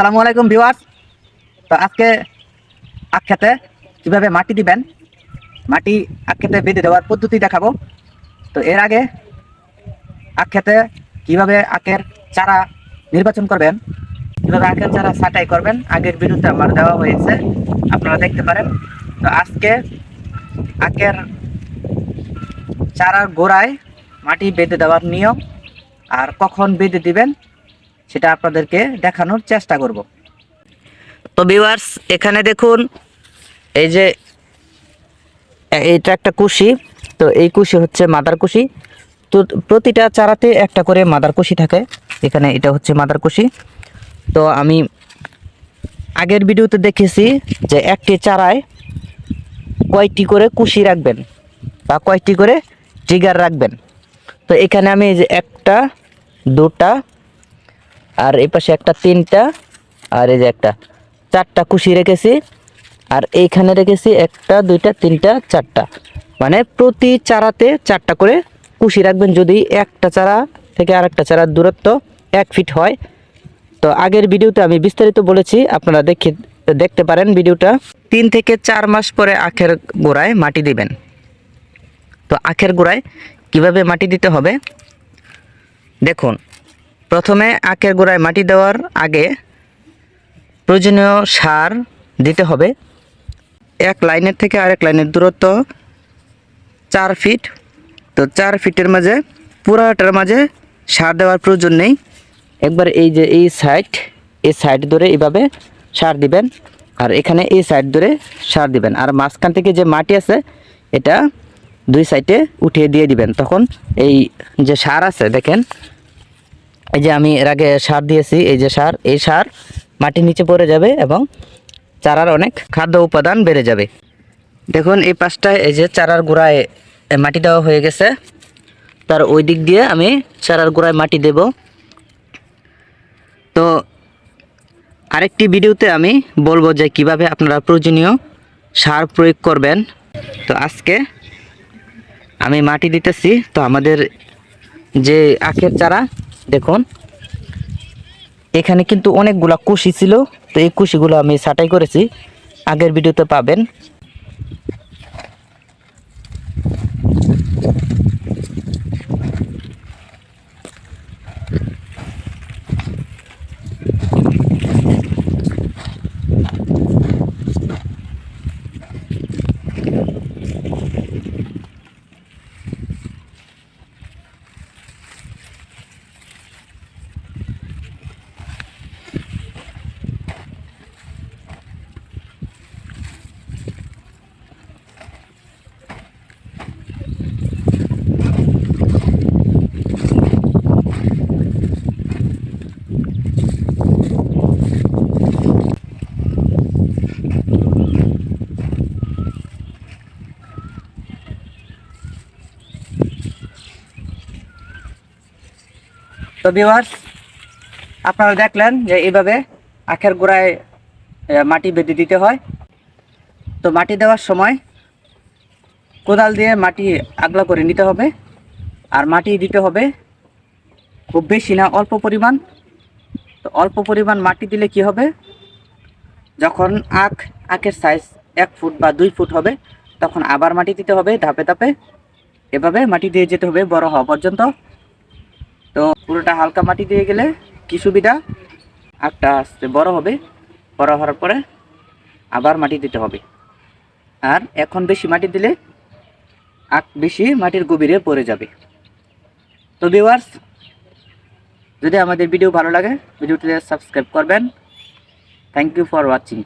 আসসালামু আলাইকুম ভিউয়ার্স। তো আজকে আখ খেতে কীভাবে মাটি দিবেন, মাটি আখ খেতে বেঁধে দেওয়ার পদ্ধতি দেখাবো। তো এর আগে আখ খেতে কীভাবে আখের চারা নির্বাচন করবেন, কীভাবে আখের চারা ছাঁটাই করবেন, আগের বিরুদ্ধে আমার দেওয়া হয়েছে, আপনারা দেখতে পারেন। তো আজকে আখের চারার গোড়ায় মাটি বেঁধে দেওয়ার নিয়ম আর কখন বেঁধে দিবেন সেটা আপনাদেরকে দেখানোর চেষ্টা করব। তো ভিউয়ার্স এখানে দেখুন, এই যে এটা একটা কুশি, তো এই কুশি হচ্ছে মাদার কুশি। তো প্রতিটা চারাতে একটা করে মাদার কুশি থাকে, এখানে এটা হচ্ছে মাদার কুশি। তো আমি আগের ভিডিওতে দেখেছি যে একটি চারায় কয়টি করে কুশি রাখবেন বা কয়টি করে ট্রিগার রাখবেন। তো এখানে আমি যে একটা, দুটা আর এই পাশে একটা তিনটা, আর এই যে একটা, চারটা কুশি রেখেছি। আর এইখানে রেখেছি একটা, দুইটা, তিনটা, চারটা। মানে প্রতি চারাতে চারটা করে কুশি রাখবেন। যদি একটা চারা থেকে আরেকটা চারার দূরত্ব এক ফিট হয়, তো আগের ভিডিওতে আমি বিস্তারিত বলেছি, আপনারা দেখে, দেখতে পারেন ভিডিওটা। তিন থেকে চার মাস পরে আখের গোড়ায় মাটি দিবেন। তো আখের গোড়ায় কীভাবে মাটি দিতে হবে? দেখুন প্রথমে আখের গোড়ায় মাটি দেওয়ার আগে প্রয়োজনীয় সার দিতে হবে। এক লাইনের থেকে আরেক লাইনের দূরত্ব চার ফিট। তো চার ফিটের মাঝে, পুরাটার মাঝে সার দেওয়ার প্রয়োজন নেই। একবার এই যে এই সাইড এই সাইড ধরে এইভাবে সার দিবেন আর এখানে এই সাইড ধরে সার দিবেন। আর মাঝখান থেকে যে মাটি আছে, এটা দুই সাইডে উঠিয়ে দিয়ে দিবেন। তখন এই যে সার আছে, দেখেন এই যে আমি এর আগে সার দিয়েছি, এই যে সার, এই সার মাটির নিচে পড়ে যাবে এবং চারার অনেক খাদ্য উপাদান বেড়ে যাবে। দেখুন, এই পাশটায় এই যে চারার গোড়ায় মাটি দেওয়া হয়ে গেছে। তার ওই দিক দিয়ে আমি চারার গোড়ায় মাটি দেব। তো আরেকটি ভিডিওতে আমি বলব যে কীভাবে আপনারা প্রয়োজনীয় সার প্রয়োগ করবেন। তো আজকে আমি মাটি দিতেছি। তো আমাদের যে আখের চারা দেখুন। এখানে কিন্তু অনেকগুলা কুশি ছিল, তো এই কুশিগুলো আমি ছাটাই করেছি। আগের ভিডিওতে পাবেন। ভিউয়ার্স আপনারা দেখলেন যে এইভাবে আখের গোড়ায় মাটি বেঁধে দিতে হয়। তো মাটি দেওয়ার সময় কোদাল দিয়ে মাটি আগলা করে নিতে হবে। আর মাটি দিতে হবে খুব বেশি না, অল্প পরিমাণ। তো অল্প পরিমাণ মাটি দিলে কি হবে? যখন আখ, আখের সাইজ এক ফুট বা দুই ফুট হবে, তখন আবার মাটি দিতে হবে ধাপে ধাপে। এভাবে মাটি দিয়ে যেতে হবে বড় হওয়া পর্যন্ত। তো পুরোটা হালকা মাটি দিয়ে গেলে কি সুবিধা? আখটা আস্তে বড় হবে, বড় হওয়ার পরে আবার মাটি দিতে হবে। আর এখন বেশি মাটি দিলে আখ বেশি মাটির গভীরে পড়ে যাবে। তো ভিউয়ার্স যদি আমাদের ভিডিও ভালো লাগে ভিডিওটিতে সাবস্ক্রাইব করবেন। Thank you for watching